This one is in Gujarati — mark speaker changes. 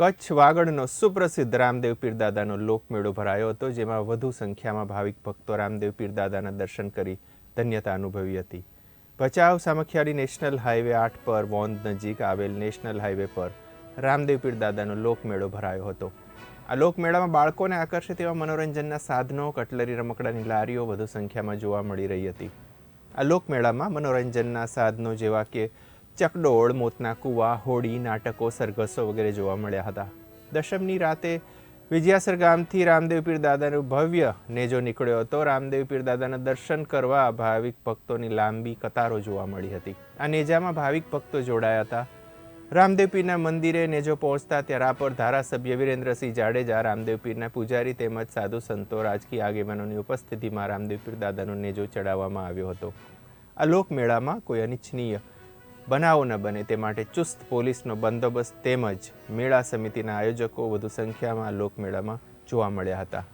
Speaker 1: કચ્છ વાગડનો સુપ્રસિદ્ધ રામદેવ પીરદાદાનો લોકમેળો ભરાયો હતો, જેમાં વધુ સંખ્યામાં ભાવિક ભક્તો રામદેવ પીરદાદાના દર્શન કરી ધન્યતા અનુભવી હતી. ભચાઉ સામખિયાળી નેશનલ હાઈવે આઠ પર વોંધ નજીક આવેલ નેશનલ હાઈવે પર રામદેવ પીરદાદાનો લોકમેળો ભરાયો હતો. આ લોકમેળામાં બાળકોને આકર્ષે તેવા મનોરંજનના સાધનો, કટલરી રમકડાની લારીઓ વધુ સંખ્યામાં જોવા મળી રહી હતી. આ લોકમેળામાં મનોરંજનના સાધનો જેવા કે ચકડોળ મોતના કૂવા હોડી નાટકો, સરઘસો વગેરે જોવા મળ્યા હતા. દશમની રાતે વિજયાસર ગામથી રામદેવ પીર દાદાનું ભવ્ય નેજો નીકળ્યો હતો. રામદેવ પીર દાદાના દર્શન કરવા ભાવિક ભક્તોની લાંબી કતારો જોવા મળી હતી. આ નેજામાં ભાવિક ભક્તો જોડાયા હતા. રામદેવ પીરના મંદિરે નેજો પહોંચતા ત્યાં રાપર ધારાસભ્ય વિરેન્દ્રસિંહ જાડેજા, રામદેવ પીરના પૂજારી તેમજ સાધુ સંતો, રાજકીય આગેવાનોની ઉપસ્થિતિમાં રામદેવ પીર દાદાનો નેજો ચડાવવામાં આવ્યો હતો. આ લોકમેળામાં કોઈ અનિચ્છનીય બનાવો ન બને તે માટે ચુસ્ત પોલીસનો બંદોબસ્ત તેમજ મેળા સમિતિના આયોજકો વધુ સંખ્યામાં લોકમેળામાં જોવા મળ્યા હતા.